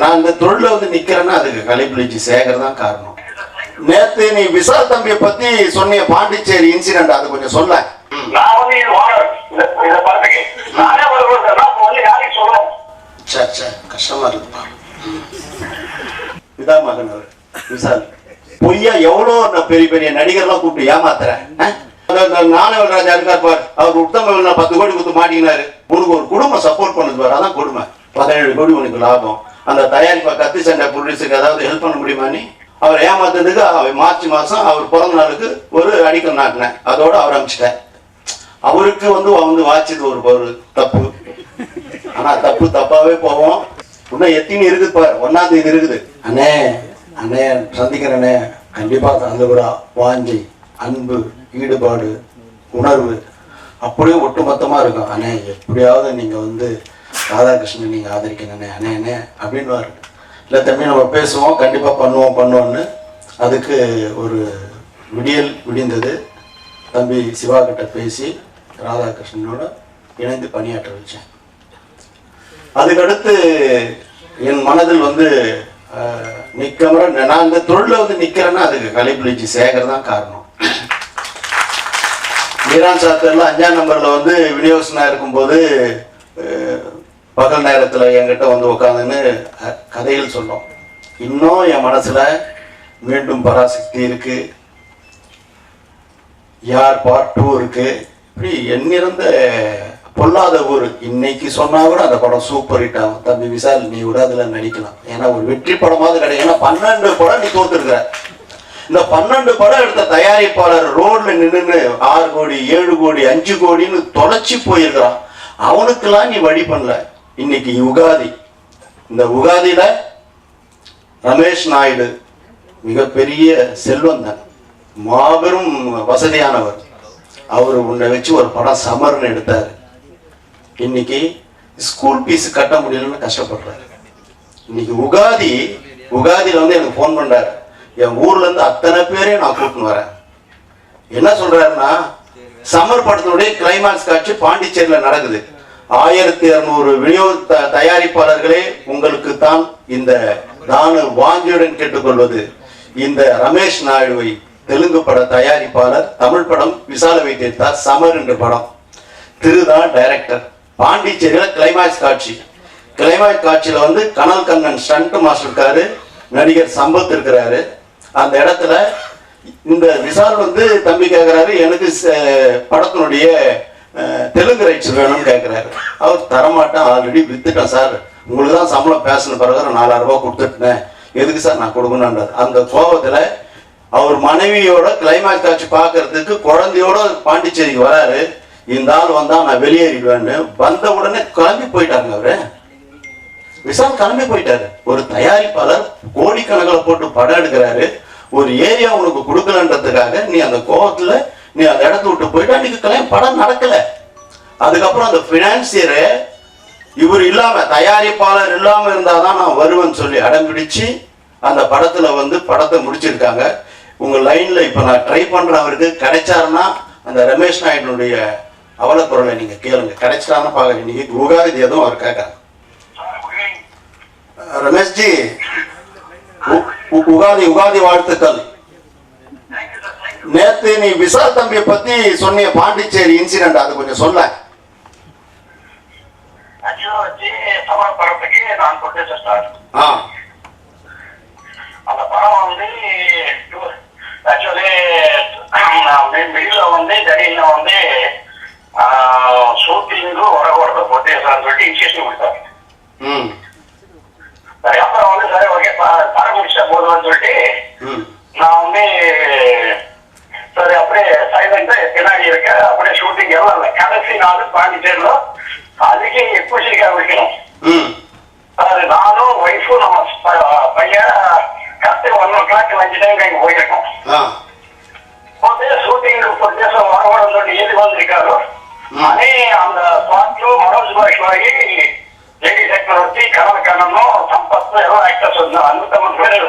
நான் இந்த தொழில வந்து நிக்கிறேன்னா அதுக்கு கலைப்பிடிச்சு சேகர் தான் காரணம். நேத்து நீ விசால் தம்பியை பத்தி சொன்னிய பாண்டிச்சேரி இன்சிடென்ட் அது கொஞ்சம் சொல்ல. கஷ்டமா இருக்குப்பா. இதான் மகன் அவர். விசால் பொய்யா எவ்வளோ பெரிய பெரிய நடிகர்லாம் கூப்பிட்டு ஏமாத்துறேன் நானவல் ராஜா இருக்கார் பார். அவர் உத்தம பத்து கோடி கொடுத்து மாட்டிக்கினாரு உனக்கு ஒரு குடும்பம் சப்போர்ட் பண்ணுது பாரு. அதான் கொடுமை. பதினேழு கோடி உனக்கு லாபம். அந்த தயாரிப்பா கத்தி சண்டை ப்ரொடியூசருக்கு ஏதாவது ஹெல்ப் பண்ண முடியுமா நீ? அவர் ஏமாத்துறதுக்கு அவர் மார்ச் மாசம் அவர் பிறந்த நாளுக்கு ஒரு அடிக்கல் நாட்டினேன். அதோட அவர் அனுப்பிச்சிட்டேன் அவருக்கு வந்து வந்து வாச்சது ஒரு பொருள் தப்பு. ஆனா தப்பு தப்பாவே போவோம் இன்னும் எத்தினி இருக்குது பாரு? ஒன்னாம் தேதி இருக்குது. அண்ணே அண்ணே சந்திக்கிறேனே. கண்டிப்பா அந்த ஒரு வாஞ்சி அன்பு ஈடுபாடு உணர்வு. அப்படியே ஒட்டுமொத்தமா இருக்கும். அண்ணே எப்படியாவது நீங்க வந்து ராதாகிருஷ்ணன் நீங்க ஆதரிக்கணுண்ணே அண்ணே அண்ணே அப்படின்னு இல்லை தம்பி நம்ம பேசுவோம் கண்டிப்பா பண்ணுவோம் பண்ணுவோம்னு. அதுக்கு ஒரு விடியல் விடிந்தது. தம்பி சிவா கிட்ட பேசி ராதாகிருஷ்ணனோட இணைந்து பணியாற்ற வச்சேன். அதுக்கடுத்து என் மனதில் வந்து அஹ், நான் இந்த தொழில வந்து நிக்கிறேன்னா அதுக்கு கலைப்பிடிச்சு சேகர் தான் காரணம். மீரான் சாத்தர்ல அஞ்சாம் நம்பரில் வந்து விநியோகசனாக இருக்கும்போது அஹ், பகல் நேரத்தில் என்கிட்ட வந்து உட்காந்துன்னு கதையில் கதைகள் சொன்னோம். இன்னும் என் மனசுல மீண்டும் பராசக்தி இருக்கு. யார் பார்ட் டூ இருக்கு. இப்படி எண்ணிறந்த பொல்லாத ஊர். இன்னைக்கு சொன்னா கூட அந்த படம் சூப்பர் ஹிட் ஆகும். தம்பி விசால் நீ கூட அதுல நடிக்கலாம். ஏன்னா ஒரு வெற்றி படமாவது கிடையாது ஏன்னா பன்னெண்டு படம் நீ தோத்துருக்கிற. இந்த பன்னெண்டு படம் எடுத்த தயாரிப்பாளர் ரோட்ல நின்னு ஆறு கோடி ஏழு கோடி அஞ்சு கோடின்னு தொலைச்சி போயிருக்கிறான். அவனுக்கெல்லாம் நீ வழி பண்ணல. இன்னைக்கு யுகாதி இந்த உகாதியில ரமேஷ் நாயுடு மிகப்பெரிய செல்வந்தன் மாபெரும் வசதியானவர். அவர் உன்னை வச்சு ஒரு படம் சமர்னு எடுத்தார். இன்னைக்கு ஸ்கூல் ஃபீஸ் கட்ட முடியலன்னு கஷ்டப்படுறாரு. இன்னைக்கு உகாதி உகாதியில் வந்து எனக்கு ஃபோன் பண்ணார் என் ஊர்ல இருந்து அத்தனை பேரையும் நான் கூப்பிட்டு வரேன். என்ன சொல்றாருன்னா சமர் படத்தினுடைய கிளைமாக்ஸ் காட்சி பாண்டிச்சேரியில் நடக்குது. ஆயிரத்தி இருநூறு விநியோக த- தயாரிப்பாளர்களே உங்களுக்கு தான் இந்த நானு வாஞ்சியுடன் கேட்டுக்கொள்வது. இந்த ரமேஷ் நாயுடுவை தெலுங்கு பட தயாரிப்பாளர் தமிழ் படம் விசால வைத்திருத்தார் சமர் என்ற படம். திருதான் டைரக்டர் பாண்டிச்சேரியில் கிளைமாக்ஸ் காட்சி. கிளைமாக்ஸ் காட்சியில் வந்து கனல் கண்ணன் ஸ்டண்ட் மாஸ்டர் இருக்காரு நடிகர் சம்பத் இருக்கிறாரு. அந்த இடத்துல இந்த விசால் வந்து தம்பி கேட்குறாரு எனக்கு ச- படத்தினுடைய தெலுங்கு ரைட்ஸ் வேணும்னு கேட்கிறாரு அவர் தரமாட்டேன் ஆல்ரெடி வித்துட்டேன் சார் உங்களுக்கு தான் சம்பளம் பேசின பிறகு நாலாயிரம் ரூபா கொடுத்துட்டேன். எதுக்கு சார் நான் கொடுக்கணுன்றார் அந்த கோபத்தில் அவர் மனைவியோட கிளைமேக்ஸ் காட்சி பார்க்கறதுக்கு குழந்தையோட பாண்டிச்சேரிக்கு வராரு. இந்த ஆள் வந்தா நான் வெளியேறிடுவேன்னு வந்த உடனே கிளம்பி போயிட்டாங்க அவரு. விசால் கிளம்பி போயிட்டாரு. ஒரு தயாரிப்பாளர் கோடிக்கணக்கில் போட்டு படம் எடுக்கிறாரு. ஒரு ஏரியா உனக்கு கொடுக்கலன்றதுக்காக நீ அந்த கோவத்துல நீ அந்த இடத்த விட்டு போயிட்டு அன்னைக்கு கல்யாணம் படம் நடக்கல. அதுக்கப்புறம் அந்த பினான்சியரு இவர் இல்லாம தயாரிப்பாளர் இல்லாம இருந்தாதான் நான் வருவேன்னு சொல்லி அடம் பிடிச்சு அந்த படத்துல வந்து படத்தை முடிச்சிருக்காங்க. உங்க லைன்ல இப்ப நான் ட்ரை பண்ற அவருக்கு கிடைச்சாருன்னா அந்த ரமேஷ் நாயுடுனுடைய அவலக்குரலை நீங்க கேளுங்க. கிடைச்சிட்டாருன்னா பாக்க இன்னைக்கு உகாதி எதுவும் அவர் கேட்கறேன் ரமேஷ்ஜி உ- உ- உகாதி உகாதி வாழ்த்துக்கள். நேத்து நீ விசால் தம்பியை பத்தி சொன்னிய பாண்டிச்சேரி இன்சிடென்ட் அது கொஞ்சம் சொல்ல. ஆக்சுவலா வச்சு சமர் படத்துக்கு நான் ப்ரொடியூசர் சார். ஆ. அந்த படம் வந்து ஆக்சுவலி மிடில் வந்து திடீர்னு வந்து ஷூட்டிங்கு வரக்கூடாது ப்ரொடியூசர் சொல்லிட்டு இன்ஸ்டியூஷன் கொடுத்தாரு మనోజ్ బాష్వాయి జగ చక్రవర్తి కళాఖండంలో సంపత్లో ఎవరో యాక్టర్స్ ఉన్నారు అందుకమ్మ పేరు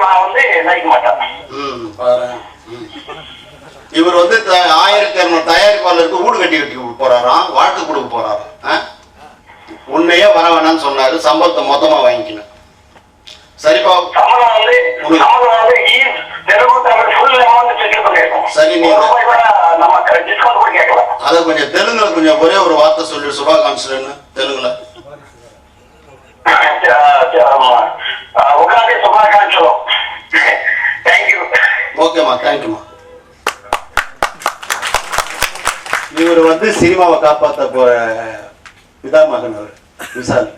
நான் வந்து நினைக்க மாட்டேன். இவர் வந்து ஆயிரத்தி இரநூறு தயாரிப்பாளருக்கு வீடு கட்டி கட்டி போறாராம் வாழ்க்கை கொடுக்க போறாராம்? உன்னையே வர வேணாம்னு சொன்னாரு. சம்பளத்தை மொத்தமா வாங்கிக்கணும் சரிப்பா. சரி, நீங்க- அதை கொஞ்சம் தெலுங்குல கொஞ்சம் ஒரே ஒரு வார்த்தை சொல்லி சுபா கான்சலன்னு தெலுங்குல உகாதி சுபாகாட்சம் தேங்க்யூ ஓகேம்மா தேங்க்யூம்மா இவர் வந்து சினிமாவை காப்பாத்த போற பிதாமகன் அவர் விசால்.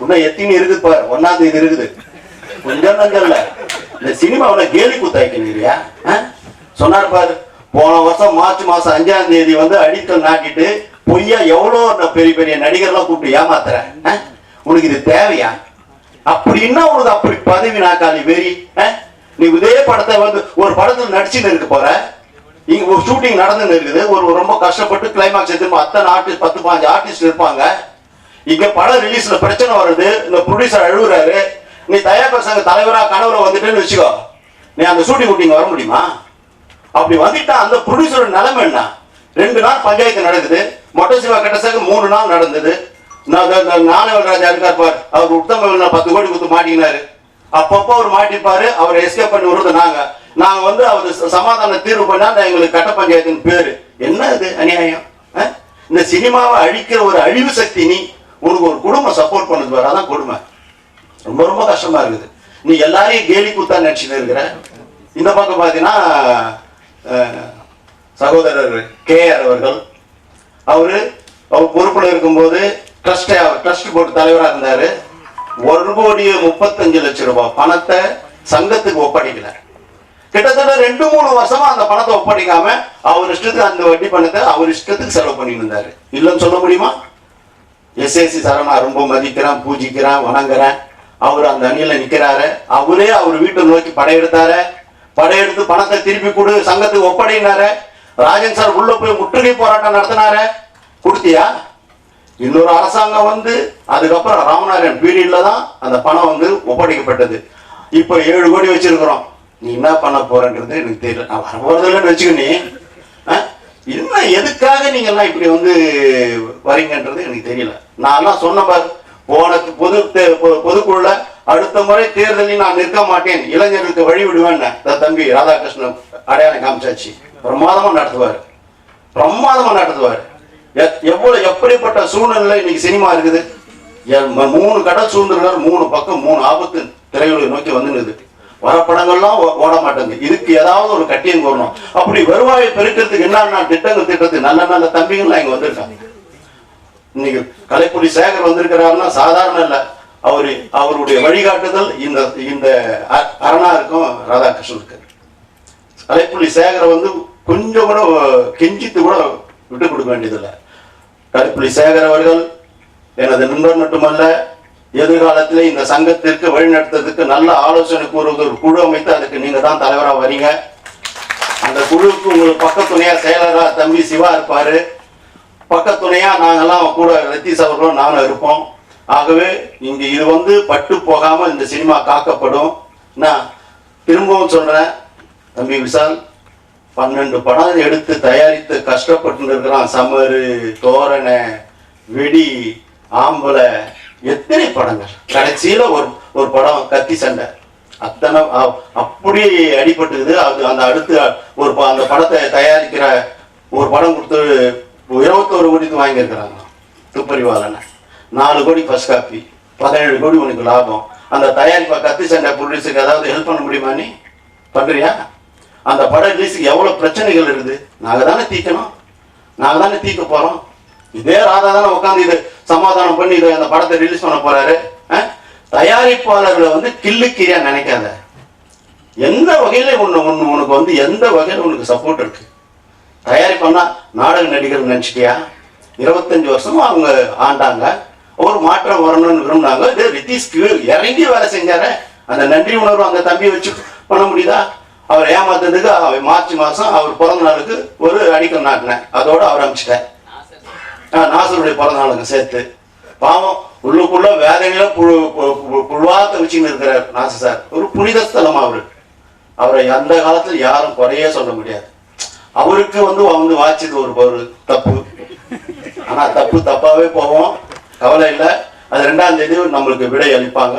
இன்னும் எத்தனை இருக்குது பாரு. ஒன்னாம் தேதி இருக்குது. கொஞ்சம் நஞ்சம் இந்த சினிமாவில் கேலி குத்தாய்க்கிறீங்க சொன்னார் பாரு. போன வருஷம் மார்ச் மாசம் அஞ்சாம் தேதி வந்து அடித்தல் நாட்டிட்டு பொய்யா எவ்வளோ பெரிய பெரிய நடிகர்லாம் கூப்பிட்டு ஏமாத்துறேன் உனக்கு இது தேவையா? அப்படின்னா உனக்கு அப்படி பதவி நாக்காளி வெறி ஆ? நீ இதே படத்தை வந்து ஒரு படத்தில் நடிச்சுன்னு இருக்க போற. இங்க ஒரு ஷூட்டிங் நடந்துன்னு இருக்குது. ஒரு ரொம்ப கஷ்டப்பட்டு கிளைமாக்ஸ் எடுத்து அத்தனை ஆர்டிஸ்ட் பத்து பாஞ்சு ஆர்டிஸ்ட் இருப்பாங்க. இங்க படம் ரிலீஸ்ல பிரச்சனை வருது. இந்த ப்ரொடியூசர் அழுகுறாரு. நீ தயாரிப்பு சங்க தலைவரா கனவுல வந்துட்டேன்னு வச்சுக்கோ. நீ அந்த ஷூட்டிங் ஷூட்டிங் வர முடியுமா? அப்படி வந்துட்டா அந்த ப்ரொடியூசரோட நிலைமை என்ன? ரெண்டு நாள் பஞ்சாயத்து நடக்குது. மொட்டை சிவா கட்டசாக மூணு நாள் நடந்தது. நான் இந்த- ராஜா இருக்கார் பார். அவர் உத்தம பத்து கோடி கொடுத்து மாட்டிக்கினாரு அப்பப்போ அவர் மாட்டிப்பாரு அவர் எஸ்கேப் பண்ணி விடுறது நாங்க. நாங்க வந்து அவர் ச- சமாதான தீர்வு பண்ணா எங்களுக்கு கட்ட பஞ்சாயத்துன்னு பேரு. என்ன இது அநியாயம்? ஆ? இந்த சினிமாவை அழிக்கிற ஒரு அழிவு சக்தி நீ உனக்கு ஒரு குடும்பம் சப்போர்ட் பண்ணது பாரு. அதான் கொடுமை. ரொம்ப ரொம்ப கஷ்டமா இருக்குது. நீ எல்லாரையும் கேலி கூத்தா நினைச்சுட்டு இருக்கிற. இந்த பக்கம் பார்த்தீங்கன்னா சகோதரர் சகோதரர் கேஆர் அவர்கள். அவரு அவர் பொறுப்புல இருக்கும்போது ட்ரஸ்ட் ட்ரஸ்ட் போர்டு தலைவரா இருந்தாரு. ஒரு கோடி முப்பத்தஞ்சு லட்சம் ரூபாய் பணத்தை சங்கத்துக்கு ஒப்படைக்கல. கிட்டத்தட்ட ரெண்டு மூணு வருஷமா அந்த பணத்தை ஒப்படைக்காம அவர் இஷ்டத்துக்கு அந்த வட்டி பணத்தை அவர் இஷ்டத்துக்கு செலவு பண்ணிட்டு இருந்தாரு. இல்லைன்னு சொல்ல முடியுமா? எஸ்ஏசி சரணா ரொம்ப மதிக்கிறேன் பூஜிக்கிறேன் வணங்குறேன். அவர் அந்த அணியில நிக்கிறாரு. அவரே அவர் வீட்டை நோக்கி படையெடுத்தாரு. படையெடுத்து பணத்தை திருப்பி கொடு சங்கத்துக்கு ஒப்படைனாரு. ராஜன் சார் உள்ள போய் முற்றுகை போராட்டம் நடத்தினாரு. கொடுத்தியா? இன்னொரு அரசாங்கம் வந்து அதுக்கப்புறம் ராமநாதன் பீரியட்ல தான் அந்த பணம் வந்து ஒப்படைக்கப்பட்டது. இப்போ ஏழு கோடி வச்சிருக்கிறோம். நீ என்ன பண்ண போறன்றது எனக்கு தெரியல. நான் வர போறதில்லன்னு வச்சுக்க நீ. ஆ? என்ன எதுக்காக நீங்க எல்லாம் இப்படி வந்து வரீங்கன்றது எனக்கு தெரியல. நான் எல்லாம் சொன்ன பாரு போன பொது தே- பொதுக்குழுல அடுத்த முறை தேர்தலில் நான் நிற்க மாட்டேன். இளைஞர்களுக்கு வழி விடுவேன் தம்பி ராதாகிருஷ்ணன் அடையாளம் காமிச்சாச்சு. பிரமாதமா நடத்துவார். பிரமாதமா நடத்துவார். எவ்வளவு எப்படிப்பட்ட சூழ்நிலை இன்னைக்கு சினிமா இருக்குது? மூணு கடல் சூழ்நிலை மூணு பக்கம் மூணு ஆபத்து திரையுலகை நோக்கி வந்துனுது வர படங்கள்லாம் ஓ- ஓட மாட்டேங்குது. இதுக்கு ஏதாவது ஒரு கட்டியம் கோரணும். அப்படி வருவாயை பெருக்கிறதுக்கு என்னென்ன திட்டங்கள் திட்டத்து நல்ல நல்ல தம்பிகள்லாம் இங்க வந்திருக்காங்க. இன்னைக்கு கலைப்புலி சேகர் வந்திருக்கிறாருன்னா சாதாரண இல்ல. அவரு அவருடைய வழிகாட்டுதல் இந்த இந்த அரணாருக்கும் ராதாகிருஷ்ணனுக்கு. கலைப்புலி சேகரை வந்து கொஞ்சம் கூட கெஞ்சித்து கூட விட்டு கொடுக்க வேண்டியதில்லை. கருப்புலி சேகர் அவர்கள் எனது நண்பர் மட்டுமல்ல எதிர்காலத்தில் இந்த சங்கத்திற்கு வழிநடத்துறதுக்கு நல்ல ஆலோசனை கூறுவது ஒரு குழு அமைத்து அதுக்கு நீங்க தான் தலைவராக வரீங்க. அந்த குழுவுக்கு உங்களுக்கு பக்கத்துணையா செயலரா தம்பி சிவா இருப்பாரு. பக்கத்துணையா நாங்கெல்லாம் கூட ரத்தீஸ் அவர்களும் நானும் இருப்போம். ஆகவே இங்க இது வந்து பட்டு போகாம இந்த சினிமா காக்கப்படும். நான் திரும்பவும் சொல்றேன் தம்பி விஷால் பன்னெண்டு படம் எடுத்து தயாரித்து கஷ்டப்பட்டு இருக்கிறான் சமரு தோரணை வெடி ஆம்பளை எத்தனை படங்கள்? கடைசியில் ஒரு ஒரு படம் கத்தி சண்டை. அத்தனை அ- அப்படி அடிபட்டுக்குது. அது அந்த அடுத்து ஒரு ப- அந்த படத்தை தயாரிக்கிற ஒரு படம் கொடுத்து இருபத்தோரு கோடிக்கு வாங்கியிருக்கிறாங்க. துப்பறிவாளனை. நாலு கோடி ஃபஸ்ட் காப்பி பதினேழு கோடி உனக்கு லாபம். அந்த தயாரிப்பை கத்தி சண்டை ப்ரொடியூசருக்கு ஏதாவது ஹெல்ப் பண்ண முடியுமா நீ? பண்ணுறியா அந்த படம் ரிலீஸுக்கு எவ்வளோ பிரச்சனைகள் இருக்குது? நாங்கள் தானே தீக்கணும். நாங்கள் தானே தீக்க போகிறோம் இதே ராதா தானே உட்காந்து இது சமாதானம் பண்ணி இதை அந்த படத்தை ரிலீஸ் பண்ண போகிறாரு தயாரிப்பாளர்களை வந்து கில்லுக்கிரியா நினைக்காத. எந்த வகையில ஒன்று ஒன்று உனக்கு வந்து எந்த வகையில் உனக்கு சப்போர்ட் இருக்கு? தயாரிப்பானா நாடக நடிகர் நினச்சிட்டியா? இருபத்தஞ்சு வருஷமும் அவங்க ஆண்டாங்க. ஒரு மாற்றம் வரணும்னு விரும்பினாங்க. இது ரித்தீஷ்க்கு இறங்கி வேலை செஞ்சார. அந்த நன்றி உணர்வு அந்த தம்பியை வச்சு பண்ண முடியுதா? அவர் ஏமாத்ததுக்கு அவர் மார்ச் மாதம் அவர் பிறந்த நாளுக்கு ஒரு அடிக்கல் நாட்டினேன். அதோடு அவர் அமிச்சிட்டேன். நாசருடைய பிறந்த நாளுக்கு சேர்த்து. பாவம் உள்ளுக்குள்ள வேதனையில புழு புழுவாத்த வச்சுன்னு இருக்கிறார் நாச சார் ஒரு புனித ஸ்தலம் அவரு. அவரை அந்த காலத்தில் யாரும் குறையே சொல்ல முடியாது. அவருக்கு வந்து வந்து வாச்சது ஒரு ஒரு தப்பு. ஆனா தப்பு தப்பாவே போவோம். கவலை இல்லை. அது ரெண்டாம் தேதி நம்மளுக்கு விடை அளிப்பாங்க.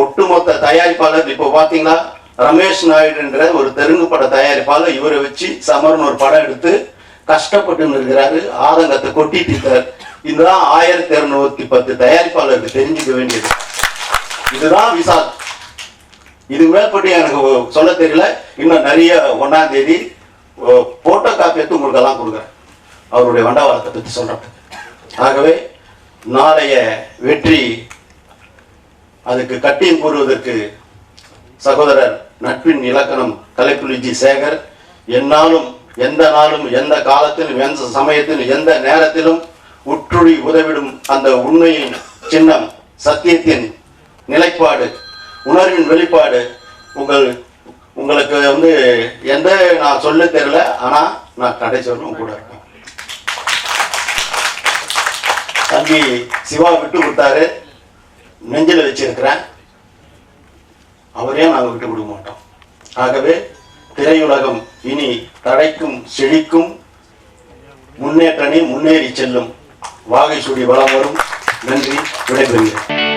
ஒட்டுமொத்த தயாரிப்பாளர் இப்போ பார்த்தீங்கன்னா ரமேஷ் நாயுடுன்ற ஒரு தெலுங்கு பட தயாரிப்பாளர் இவரை வச்சு சமர்னு ஒரு படம் எடுத்து கஷ்டப்பட்டு இருக்கிறாரு ஆதங்கத்தை கொட்டிட்டு இருக்காரு. இதுதான் ஆயிரத்தி இருநூத்தி பத்து தயாரிப்பாளருக்கு தெரிஞ்சுக்க வேண்டியது. இதுதான் விசால். இது மேற்பட்டு எனக்கு சொல்ல தெரியல. இன்னும் நிறைய ஒன்னாம் தேதி போட்டோ காப்பி எடுத்து உங்களுக்கு எல்லாம் கொடுக்குறேன். அவருடைய வண்டவாளத்தை பற்றி சொல்றதுக்கு ஆகவே நாளைய வெற்றி அதுக்கு கட்டியம் கூறுவதற்கு சகோதரர் நட்பின் இலக்கணம் கலைப்புலிஜி சேகர் எந்நாளும் எந்த நாளும் எந்த காலத்திலும் எந்த சமயத்திலும் எந்த நேரத்திலும் உற்றுழி உதவிடும் அந்த உண்மையின் சின்னம் சத்தியத்தின் நிலைப்பாடு உணர்வின் வெளிப்பாடு. உங்கள் உங்களுக்கு வந்து எந்த நான் சொல்ல தெரியல ஆனால் நான் கடைசி கூட இருக்கேன். தம்பி சிவா விட்டு கொடுத்தாரு. நெஞ்சில் வச்சிருக்கிறேன். அவரே நாங்கள் விட்டு விட மாட்டோம். ஆகவே திரையுலகம் இனி தடைக்கும் செழிக்கும் முன்னேற்றணி முன்னேறி செல்லும். வாகை சுடி வளம் வரும். நன்றி. விடைபெறுகிறேன்.